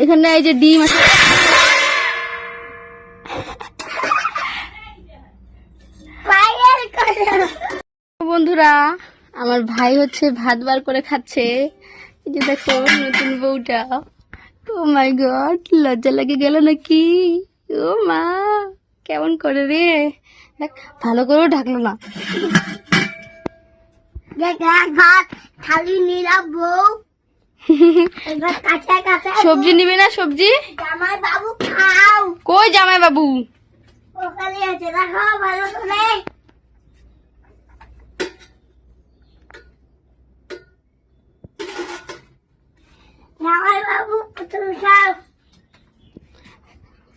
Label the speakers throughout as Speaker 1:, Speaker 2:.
Speaker 1: এখানে এই যে ডিম আছে। বন্ধুরা আমার ভাই হচ্ছে ভাত বার করে খাচ্ছে। এই যে দেখো নতুন বউটা। ও মাই গড লজ্জা লাগে গেল নাকি? ও মা কেমন করে রে? দেখ ভালো করেও ঢাকলো না।
Speaker 2: দেখ ভাত খালি নিলাম বউ।
Speaker 1: সবজি নিবে না সবজি?
Speaker 2: জামাই বাবু খাও।
Speaker 1: কই জামাই বাবু
Speaker 2: ওখানে আছে দেখো ভালো করে জামাই বাবু তুমি খাও।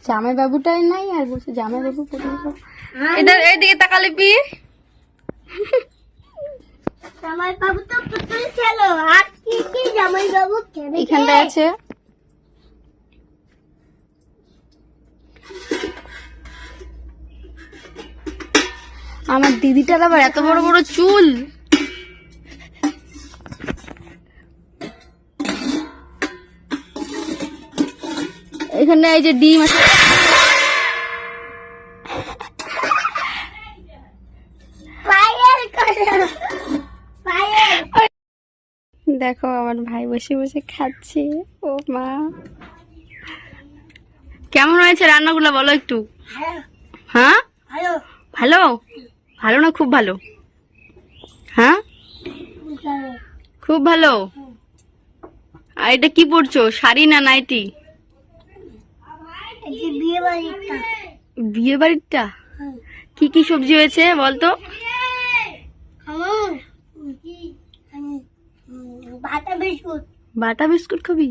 Speaker 1: জামাই বাবুটাই নাই আর বলছে জামাই বাবু পুতুল এটা এইদিকে তাকালে পি
Speaker 2: জামাই বাবু তো পুতুল ছিল আর কি
Speaker 1: এখানটায় আছে? আমার দিদিটার আবার এত বড় বড় চুল। এখানে এই যে ডিম আছে।
Speaker 2: পায়ের কথা পায়ের
Speaker 1: দেখো আমার ভাই বসে বসে খাচ্ছে। ও মা। কেমন হয়েছে রান্নাগুলো বলো একটু? হ্যাঁ।
Speaker 2: ভালো।
Speaker 1: ভালো? ভালো না খুব ভালো? হ্যাঁ? খুব ভালো? আর এটা কি পরছো শাড়ি না নাইটি? বিয়ে বাড়িটা কি কি সবজি হয়েছে বলতো
Speaker 2: হুম বাটা বিস্কুট
Speaker 1: বাটা বিস্কুট খাবি?